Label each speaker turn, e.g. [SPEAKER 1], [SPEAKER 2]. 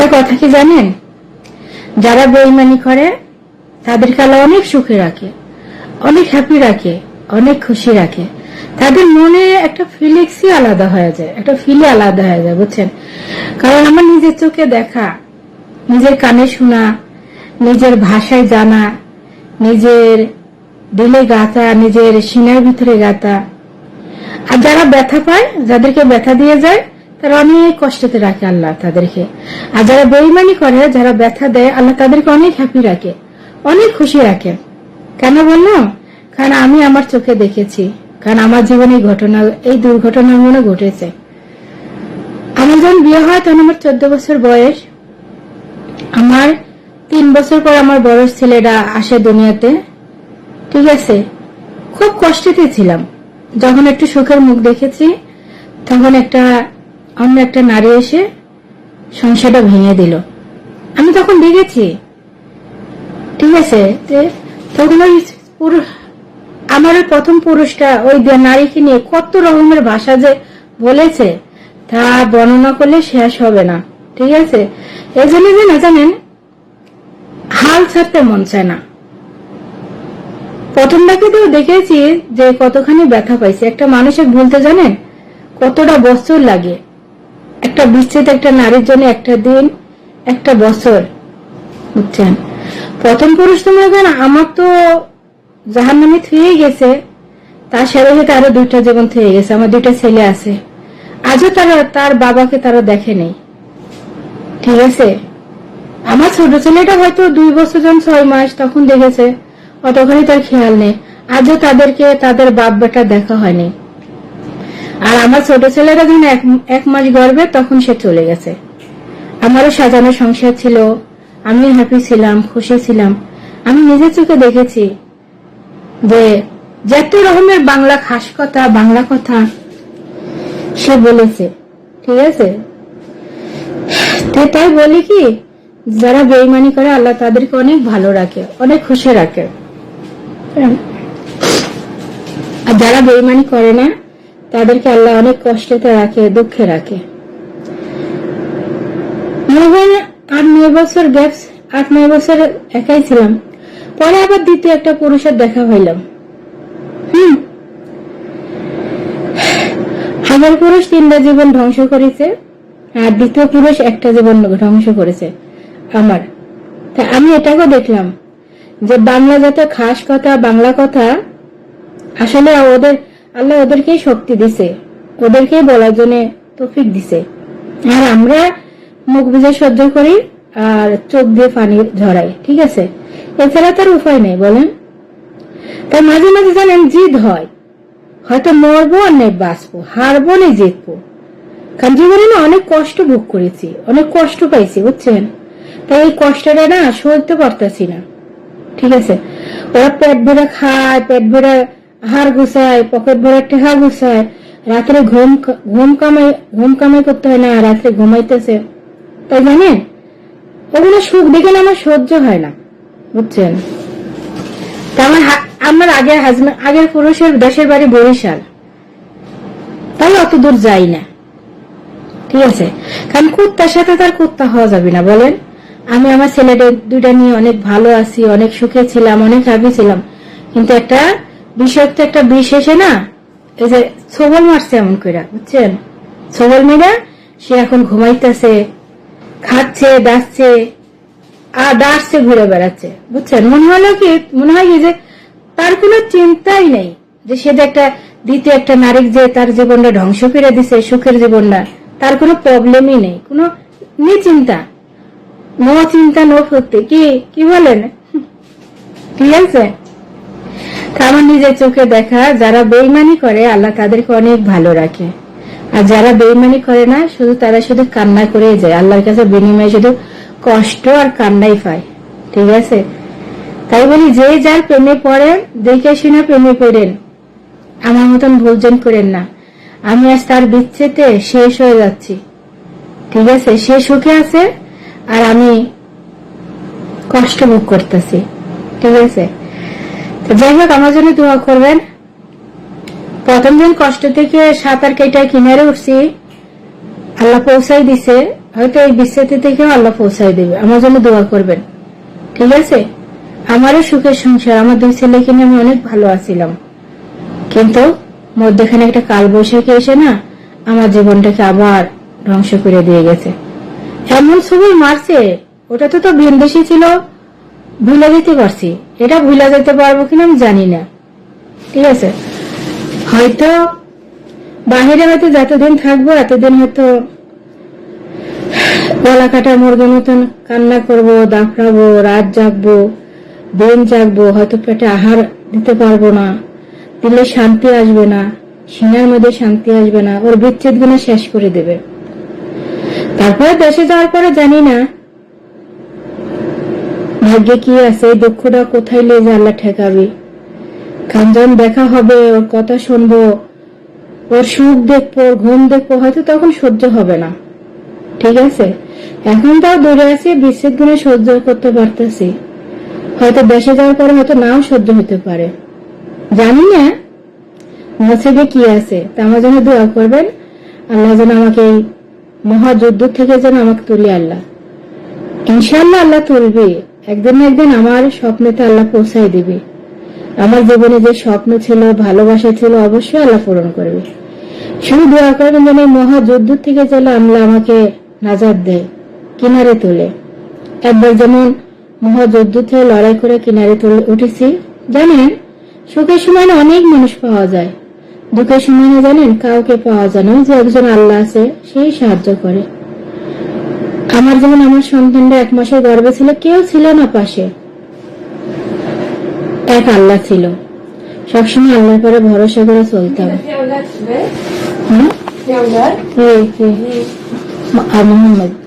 [SPEAKER 1] একটা কথা কি জানেন? যারা বেইমানি করে, তাদেরকে আল্লাহ অনেক সুখে রাখে, অনেক হ্যাপি রাখে, অনেক খুশি রাখে। তাদের মনে একটা ফিলিংসই আলাদা হয়ে যায়, একটা ফিলে আলাদা হয়ে যায়, বুঝছেন? কারণ আমার নিজের চোখে দেখা, নিজের কানে শোনা, নিজের ভাষায় জানা, নিজের দিলে গাতা নিজের সিনার ভিতরে গাতা আর যারা ব্যথা পায়, যাদেরকে ব্যথা দিয়ে যায় তারা অনেক কষ্টতে রাখে আল্লাহ তাদেরকে। আর যারা বেইমানি করে, যারা ব্যথা দেয়, আল্লাহ তাদেরকে অনেক হ্যাপি রাখে, অনেক খুশি রাখে। কেন বলল? কারণ আমি আমার চোখে দেখেছি, কারণ আমার জীবনে এই ঘটনা, এই দুর্ঘটনা মনে ঘটেছে। আমার যখন বিয়ে হয়, তখন আমার চোদ্দ বছর বয়স। আমার তিন বছর পর আমার বড় ছেলেরা আসে দুনিয়াতে। ঠিক আছে? খুব কষ্টেতে ছিলাম। যখন একটু সুখের মুখ দেখেছি, তখন একটা অন্য একটা নারী এসে সংসারটা ভেঙে দিল। আমি তখন দেখেছি। ঠিক আছে তখন ওই পুরুষ, আমার ওই প্রথম পুরুষটা, ওই নারীকে নিয়ে কত রকমের ভাষা যে বলেছে, তা বর্ণনা করলে শেষ হবে না। ঠিক আছে? এই জন্য যে না জানেন, হাল ছাড়তে মন চায় না। প্রথম ডাকে তো দেখেছি যে কতখানি ব্যথা পাইছে। একটা মানুষের ভুলতে জানেন, কতটা বছর লাগে। একটা বিচ্ছেদ, একটা নারীর জন্য, একটা দিন, একটা বছর। বুঝছেন? প্রথম পুরুষ তো মনে আমার তো জাহান নামে থুয়ে গেছে। তার সাথে সাথে আরও দুইটা জীবন থুয়ে গেছে, আমার দুইটা ছেলে আছে। আজও তারা, তার বাবাকে তারা দেখে নেই। ঠিক আছে? আমার ছোট ছেলেটা হয়তো দুই বছর যখন ছয় মাস তখন দেখেছে, অতখানি তার খেয়াল নেই। আজও তাদেরকে, তাদের বাপ বেটা দেখা হয়নি। আর আমার ছোট ছেলেরা যখন এক মাস গর্বে তখন সে চলে গেছে। আমারও সাজানো সংসার ছিল। আমি হ্যাপি ছিলাম, খুশি ছিলাম। আমি নিজের চোখে দেখেছি যে যত রকমের বাংলা খাস কথা বাংলা কথা সে বলেছে। ঠিক আছে? তাই বলি কি, যারা বেইমানি করে, আল্লাহ তাদেরকে অনেক ভালো রাখে, অনেক খুশি রাখে। আর যারা বেইমানি করে না তাদেরকে আল্লাহ অনেক কষ্টেতে রাখে, দুঃখে রাখে। আট, নয় বছর গ্যাপস আট, নয় বছর একাই ছিলাম। পরে আবার দ্বিতীয় একটা পুরুষের দেখা হইলাম। হুম। আমার পুরুষ, তিনটা জীবন ধ্বংস করেছে, আর দ্বিতীয় পুরুষ একটা জীবন ধ্বংস করেছে আমার। তা আমি এটাকেও দেখলাম যে বাংলা যত খাস কথা, বাংলা কথা, আসলে ওদের আল্লাহ ওদেরকেই শক্তি দিছে। ওদেরকেই বলার জন্য তৌফিক দিছে। আর আমরা মুখ বুঝে সহ্য করি আর চোখ দিয়ে পানি ঝরাই, ঠিক আছে? এছাড়া তার উপায় নেই, বলেন। তাই মাঝে মাঝে জানেন জিদ হয়। হয়তো মরবো আর নেই বাঁচবো, হারবো নেই জিতবো। কারণ জীবনে না অনেক কষ্ট ভোগ করেছি, অনেক কষ্ট পাইছি, বুঝছেন? তাই এই কষ্টটা না সইতে পারতেছি না, ঠিক আছে? ওরা পেট ভরে খায়, পেট ভরে হাড় গুছায়, পকেট ভরে টেহা গুছায়। রাত্রে ঘুম ঘুম কামাই ঘুম কামাই করতে হয় না, রাত্রে ঘুমাইতেছে। তাই জানেন ওগুলো সুখ দেখে আমার সহ্য হয় না। বুঝছেন? আমার আমার আগের হাজবেন্ড আগের পুরুষের দেশের বাড়ি বরিশাল। তাই অত দূর যাই না। ঠিক আছে? কারণ কুত্তার সাথে তার কুত্তা হওয়া যাবে না, বলেন। আমি আমার ছেলেদের দুইটা নিয়ে অনেক ভালো আছি, অনেক সুখে ছিলাম, অনেক হ্যাপি ছিলাম। কিন্তু একটা বিষাক্ত একটা বিষ এসে না, এই যে ছবল মারছে এমন করে বুঝছেন? ছবল মেরা সে এখন ঘুমাইতেছে, খাচ্ছে দাচ্ছে আর দাঁড়ছে, ঘুরে বেড়াচ্ছে, বুঝছেন? মনে হলো কি, মনে হয় কি যে তার কোনো চিন্তাই নেই যে সে যে একটা দ্বিতীয় একটা নারী যে তার জীবনটা ধ্বংস করে দিছে, সুখের জীবনটা, তার কোনো প্রবলেমই নেই, কোনো নিচিন্তা নো চিন্তা, নো ফুর্তি কি কি বলেন? ঠিক আছে? আমার নিজের চোখে দেখা, যারা বেইমানি করে, আল্লাহ তাদেরকে অনেক ভালো রাখে। আর যারা বেইমানি করে না, শুধু তারা শুধু কান্না করে যায়। আল্লাহর কাছে বিনিময়ে শুধু কষ্ট আর কান্নাই পায়। ঠিক আছে? তাই বলি, যে যার প্রেমে পড়েন, দেখে শুনে প্রেমে পড়েন, আমার মতন ভুলজন করেন না। আমি আজ তার বিচ্ছেদে শেষ হয়ে যাচ্ছি। ঠিক আছে? সে সুখে আছে, আর আমি কষ্ট ভোগ করতেছি। ঠিক আছে? যাই হোক আমার জন্য দোয়া করবেন। প্রথম দিন কষ্ট থেকে সাঁতার কেটে কিনারে উঠছি। আল্লাহ পৌঁছাই দিছে। হয়তো এই বিচ্ছেদ থেকেও আল্লাহ পৌঁছাই দেবে। আমার জন্য দোয়া করবেন। ঠিক আছে? আমারও সুখের সংসার। আমার দুই ছেলেকে নিয়ে আমি অনেক ভালো আছিলাম। কিন্তু মধ্যখানে একটা কাল বৈশাখী এসে না আমার জীবনটাকে আবার ধ্বংস করে দিয়ে গেছে। এমন ছবি মারছে। ওটা তো তো ভিনদেশি ছিল। ভুলে যেতে পারছি। এটা ভুলে যেতে পারব কিনা আমি জানি না। ঠিক আছে? হয়তো বাহিরে হয়তো যতদিন থাকব, এতদিন হয়তো গলা কাটা মুরগির মতন কান্না করব, দাফড়াবো, রাত জাগবো, দিন জাগবো, হয়তো পেটে আহার দিতে পারব না। দিলে শান্তি আসবে না সিনার মধ্যে শান্তি আসবে না, ওর বিচ্ছেদগুলো শেষ করে দেবে। তারপরে দেশে যাওয়ার পরে জানি না ভাগ্যে কি আছে, দুঃখটা কোথায় নিয়ে আল্লাহ ঠেকাবি? যখন দেখা হবে, ওর কথা শুনব। ওর সুখ দেখব ঘুম দেখব, হয়তো তখন সহ্য হবে না। ঠিক আছে? এখন তাও দূরে আছি বিশ্বের গুণে সহ্য করতে পারতেছি। হয়তো দেশে যাওয়ার পরে হয়তো নাও সহ্য হতে পারে। জানি না নসিবে কি আছে, তা আমার জন্য দোয়া করবেন। আল্লাহ যেন আমাকে এই মহাযুদ্ধ থেকে যেন আমাকে তুলি আল্লাহ ইনশাল্লাহ আল্লাহ তুলবে। একদিন না একদিন আমার স্বপ্নেতে আল্লাহ পৌঁছাই দিবে। আমার জীবনে যে স্বপ্ন ছিল, ভালোবাসা ছিল, অবশ্যই আল্লাহ পূরণ করবে। শুধু দোয়া করবেন যেন মহাযুদ্ধ থেকে যেন আল্লাহ আমাকে নাজাদ দেয়, কিনারে তোলে। একবার যেমন মহাযুদ্ধ থেকে লড়াই করে কিনারে তুলে উঠেছি, জানেন, সুখের সময় না অনেক মানুষ পাওয়া যায়। দুঃখের সময় না জানেন, কাউকে পাওয়া যায় না। যে একজন আল্লাহ আছে, সেই সাহায্য করে। আমার যেমন আমার সন্তানটা এক মাসের গর্ভে ছিল কেউ ছিল না পাশে। এক আল্লাহ ছিল। সবসময় আল্লাহর পরে ভরসা করে চলতাম। হবে মোহাম্মদ।